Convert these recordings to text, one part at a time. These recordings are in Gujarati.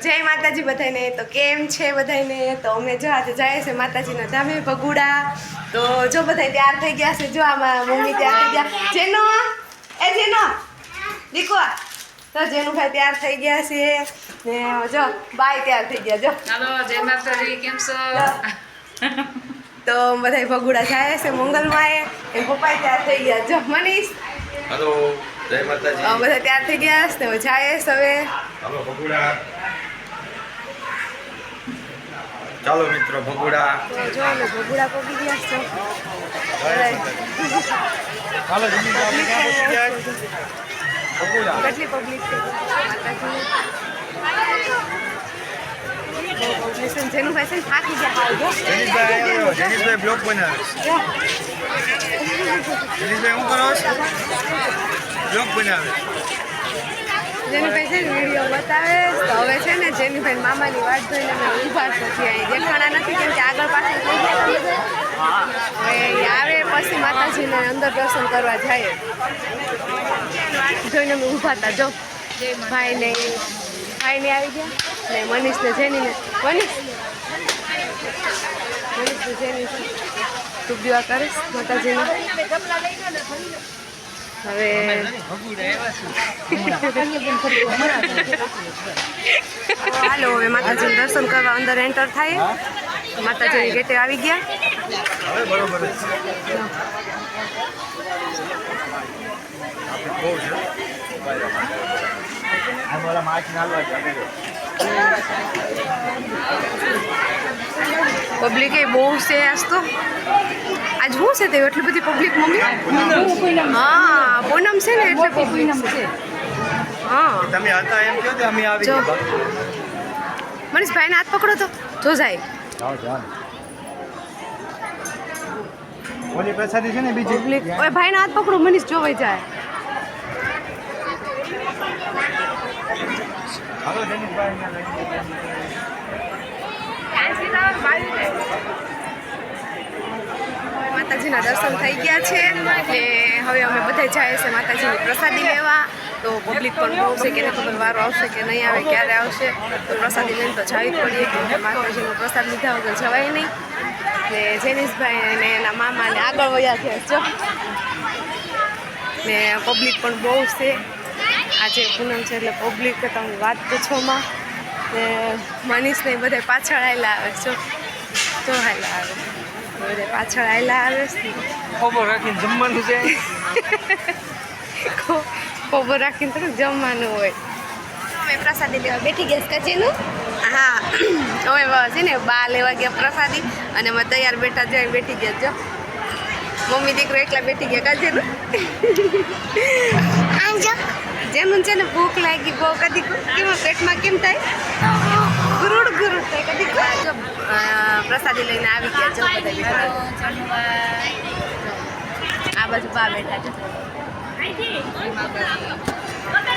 જય માતાજી બધાને. તો કેમ છે બધાને તો અમે જો આજે જાય છે માતાજીના ધામે ભગુડા. તો જો બધા તૈયાર થઈ ગયા છે. જો આમાં મમ્મી તૈયાર થઈ ગયા. જેનો એ જેનો. દીકો તો જેનુભાઈ તૈયાર થઈ ગયા છે. ને જો બાય તૈયાર થઈ ગયા જો. હાલો જય માતાજી. કેમ છો? તો બધા ભગુડા જાય છે મંગલમાં એ પપ્પા તૈયાર થઈ ગયા. જો મનીષ. હાલો જય માતાજી. બધા તૈયાર થઈ ગયા છે. તો જાય છે હવે. હાલો ભગુડા. ચાલો મિત્રો ભગુડા. જો અમે ભગુડા પગી ગયા છે. હાલો ભગુડા. કેટલી પબ્લિક છે? માતાજી. છે. થાકી ગયા. જનીશભાઈ કરો બનાવે. જેનીભાઈ છે ને વીડિયો બતાવે તો હવે છે ને જેનીભાઈ મામાની વાત જોઈને અમે ઊભા નથી અહીં દેખાણા નથી, કેમ કે આગળ પાછળ આવે, પછી માતાજીને અંદર દર્શન કરવા જાય. જોઈને અમે ઊભા હતા, જો. ભાઈ ને ભાઈ ને આવી ગયા. ને મનીષ ને જેની ને મનીષ. મનીષ ને જેની તું દીવા કરીશ માતાજીને. હવે હાલો, હવે માતાજીનું દર્શન કરવા અંદર એન્ટર થાય. માતાજીની ગેટે આવી ગયા. અમારા માછ નાલવા પબ્લિક એ બહુ છે આજ તો. આજ શું છે તે? એટલી બધી પબ્લિક મમ્મી? હા પૂનમ છે ને એટલે પબ્લિક છે. હા. તમે હતા એમ કહો કે અમે આવી મનીષભાઈને હાથ પકડો તો. જો જાય. જાઓ જાઓ. ઓલી પ્રસાદી છે ને બીજી? પબ્લિક ઓય ભાઈને હાથ પકડો મનીષ જોવાઈ જાય. હાલો જનીશભાઈ માતાજીના દર્શન થઈ ગયા છે ને હવે અમે બધા જાય છે માતાજીની પ્રસાદી લેવા. તો પબ્લિક પણ બહુ છે કે ખબર વારો આવશે કે નહીં આવે, ક્યારે આવશે. તો પ્રસાદી લઈને તો જવી જ પડીએ માતાજીનો પ્રસાદ લીધા વગર જવાય નહીં. ને જેનિશભાઈ અને એના મામાને આગળ વયા છે. જો ને પબ્લિક પણ બહુ છે. આજે પૂનમ છે એટલે પબ્લિક તમે વાત પૂછોમાં ને મનીષને બધા પાછળ આવેલા આવે જો જો હાલ આવે. બધા પાછળ આવેલા આવે છે. ખબર રાખીને જમવાનું છે? ખોબો રાખીને થોડુંક જમવાનું હોય. અમે પ્રસાદી લેવા બેઠી ગયા છે કચીનું હા. અમે છે ને બા લેવા ગયા પ્રસાદી અને અમે તૈયાર બેઠા જઈ બેઠી ગયા. જો. મમ્મી દીકરો એકલા બેઠી ગયા કાજેનું જેનું છે ને ભૂખ લાગી બહુ કદી કેમ પેટમાં કેમ થાય? ગુરુડ ગુરુડ થાય કદી જો અ, પ્રસાદી લઈને આવી ગયા જો બધા આ બાજુ બા બેઠા છે.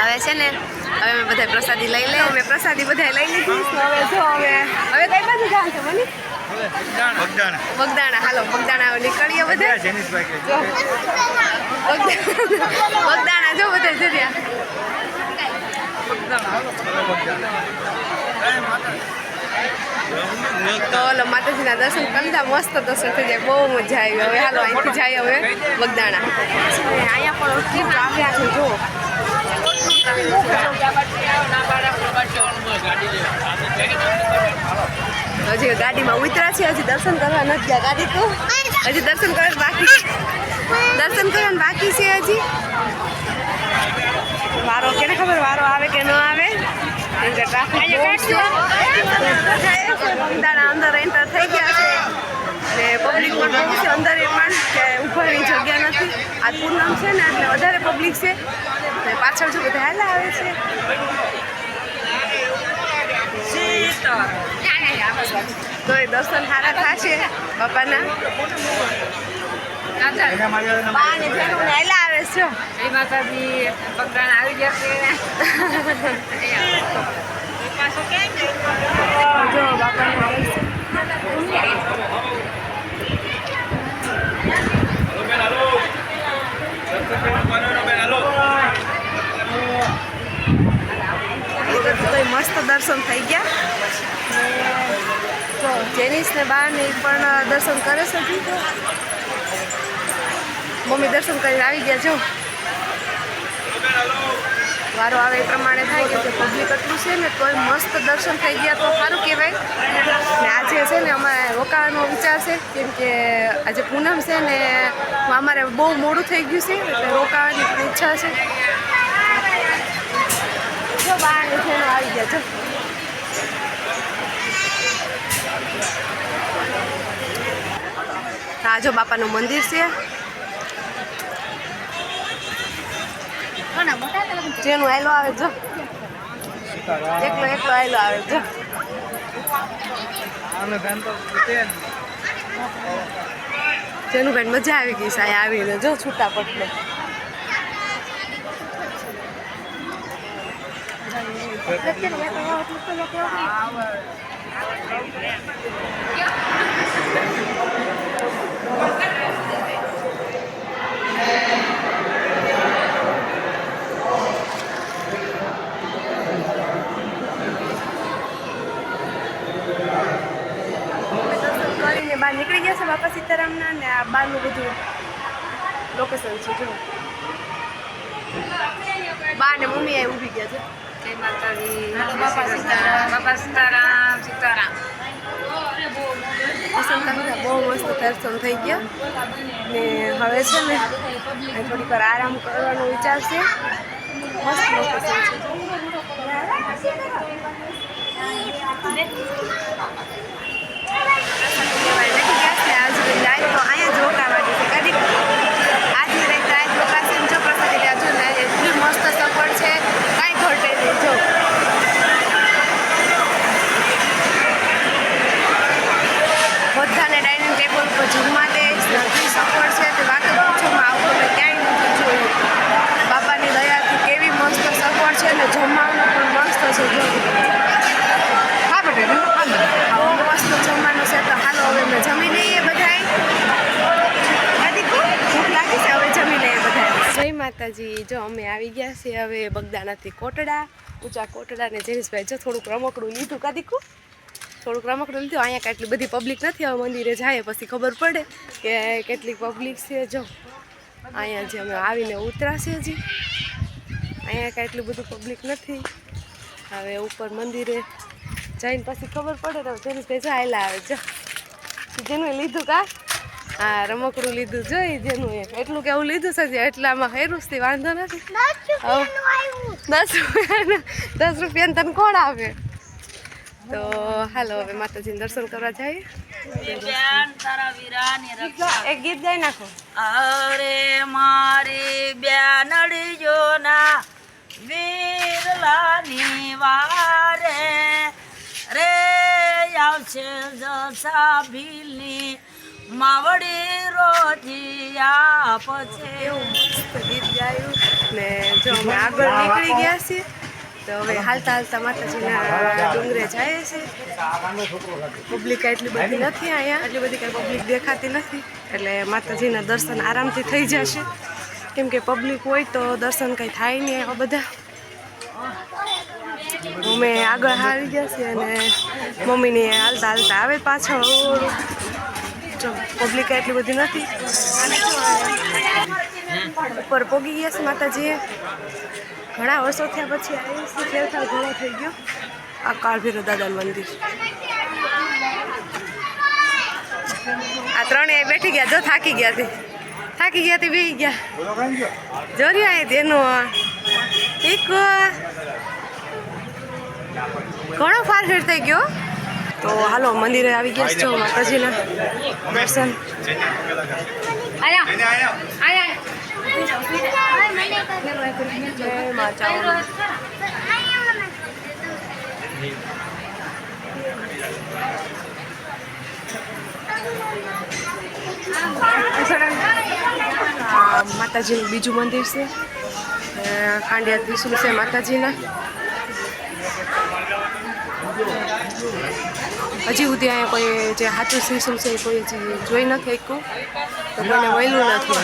હવે છે ને હવે અમે બધા પ્રસાદી લઈ લઈએ અમે પ્રસાદી બધા લઈ લીધી. હવે જો હવે હવે કઈ બાજુ જવાનું છે મને બગદાણા. હાલો બગદાણા નીકળીએ બધા. બગદાણા જો બધા જર્યા તો ઓલો માતાજીના દર્શન કરતા મસ્ત દર્શન થઈ જાય, બહુ મજા આવી. હવે હાલો, અહીંથી જાય હવે બગદાણા અહીંયા પણ કેમ આવ્યા છે, જો. હજી ગાડીમાં ઉતરા છે, હજી દર્શન કરવા નથી ગયા. ગાડી તો હજી દર્શન કરવા બાકી દર્શન કરવાનું બાકી છે હજી. વારો, કેને ખબર વારો આવે કે ન આવે? ટ્રાફિક અંદર એન્ટર થઈ ગયા છે ને પબ્લિક પણ છે અંદર એ પણ કે ઉભરવાની જગ્યા નથી આ પૂનમ છે ને એટલે વધારે પબ્લિક છે પાછળ જો બધા હાલા આવે છે તો એ દર્શન સારા થશે બાપાના આવે છે. માતાજી આવી ગયા મસ્ત દર્શન થઈ ગયા. તો જો જેનિસ ને બા ને પણ દર્શન કરે છે મમ્મી દર્શન કરીને આવી ગયા, જો. વારો આવે એ પ્રમાણે થાય કેમ કે પબ્લિક એટલું છે ને તોય મસ્ત દર્શન થઈ ગયા તો સારું કહેવાય. ને આજે છે ને અમારે રોકાવાનો વિચાર છે, કેમ કે આજે પૂનમ છે ને અમારે બહુ મોડું થઈ ગયું છે, એટલે રોકાવાની ઈચ્છા છે. જો બહાર છે આવી ગયા છો રાજો બાપાનું મંદિર છે. જેનું આયલો આવે જો. એકલો એકલો આયલો આવે જો. જેનું બેન મજા આવી ગઈ સાહેબ આવીને જો છૂટા પટલે દર્શન કરીને બહાર નીકળી ગયા છે બાપા સીતારામના ને આ બહારનું બધું લોકેશન છે જો બા ને મમ્મી અહીં ઊભી ગયા છે જય માતાજી બાપા સીતારામ બાપા સીતારામ સીતારામ દર્શન કરી બહુ મસ્ત દર્શન થઈ ગયા ને હવે છે ને અહીં થોડીક વાર આરામ કરવાનો વિચાર છે મસ્ત લોકેશન છે જમવાનું પણ મસ્ત છે. જો હા બેટા બહુ મસ્ત જમવાનું છે તો હાલો હવે મેં જમી લઈએ બધાય આદિત્ય, ભૂખ લાગી છે હવે જમી લઈએ બધાય જય માતાજી, જો અમે આવી ગયા છીએ હવે બગદાણાથી કોટડા, ઊંચા કોટડા ને જેનિસભાઈ, જો થોડુંક રમકડું લીધું કાદીકું થોડુંક રમકડું લીધું અહીંયા કેટલી બધી પબ્લિક નથી, હવે મંદિરે જાય, પછી ખબર પડે કે કેટલી પબ્લિક છે, જો. અહીંયા જે અમે આવીને ઉતરાશે હજી. અહીંયા કેટલું બધું પબ્લિક નથી. હવે ઉપર મંદિરે જઈને પછી ખબર પડે તો જેનું ભાઈ જો આયલા આવે, જો. જેનું લીધું કા? હા રમકડું લીધું જોઈ જેનું એ એટલું કેવું લીધું છે જે એટલામાં હેરુસથી વાંધો નથી. દસ રૂપિયાનું. દસ રૂપિયાનું તને કોણ આવે તો હાલો હવે માતાજી દર્શન કરવા જઈએ. બેન તારા વીરાની એક ગીત ગાઈ નાખો. અરે મારી બેનડી જોના વીરલાની વારે રે આવશે જસા ભીલની માવડી રોજિયા પછી એવું મસ્ત ગીત ગાયું ને જો અમે આગળ નીકળી ગયા છીએ તો હવે હાલતા હાલતા માતાજીના ડુંગરે જાય છે. પબ્લિક એટલી બધી નથી અહીંયા. એટલી બધી કાંઈ પબ્લિક દેખાતી નથી. એટલે માતાજીના દર્શન આરામથી થઈ જશે. કેમ કે પબ્લિક હોય તો દર્શન કંઈ થાય નહીં એવા બધા. અમે આગળ આવી ગયા છીએ અને મમ્મીને હાલતા હાલતા આવે પાછળ. જો પબ્લિક એટલી બધી નથી. ઉપર પોગી ગયા છે માતાજીએ ઘણા વર્ષો થયા પછી ફેરફાર ઘણો થઈ ગયો. આ કાળભીરો દાદાનું મંદિર. આ ત્રણેય બેઠી ગયા, જો થાકી ગયા તે. થાકી ગયા તે બેસી ગયા. બોલો કાંઈ ગયો તેનું એક ઘણો ફાર ફેર થઈ ગયો. તો હાલો મંદિરે આવી ગયા છો માતાજીના દર્શન. માતાજીનું બીજું મંદિર છે. ખાંડિયા ત્રિશુલ છે માતાજીના. હજી સુધી અહીંયા કોઈ જે સાચું શીશું છે કોઈ હજી જોઈ નથી શક્યું તો કોઈને વહેલું નથી.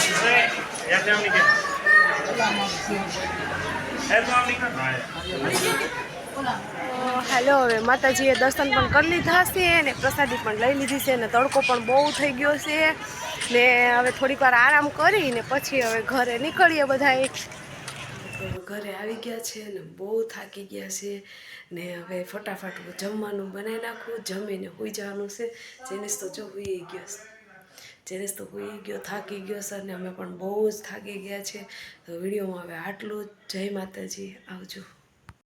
હેલો, હવે માતાજીએ દર્શન પણ કરી લીધા છે ને પ્રસાદી પણ લઈ લીધી છે ને તડકો પણ બહુ થઈ ગયો છે. ને હવે થોડીક વાર આરામ કરીને પછી હવે ઘરે નીકળીએ બધાએ. ઘરે આવી ગયા છે ને બહુ થાકી ગયા છે ને હવે ફટાફટ જમવાનું બનાવી નાખવું જમીને હોઈ જવાનું છે. જેનિસ તો જો હોઈ ગયો છે. જેનિસ તો હોઈ ગયો, થાકી ગયો છે અને અમે પણ બહુ જ થાકી ગયા છે. તો વિડીયોમાં હવે આટલું જય માતાજી. આવજો.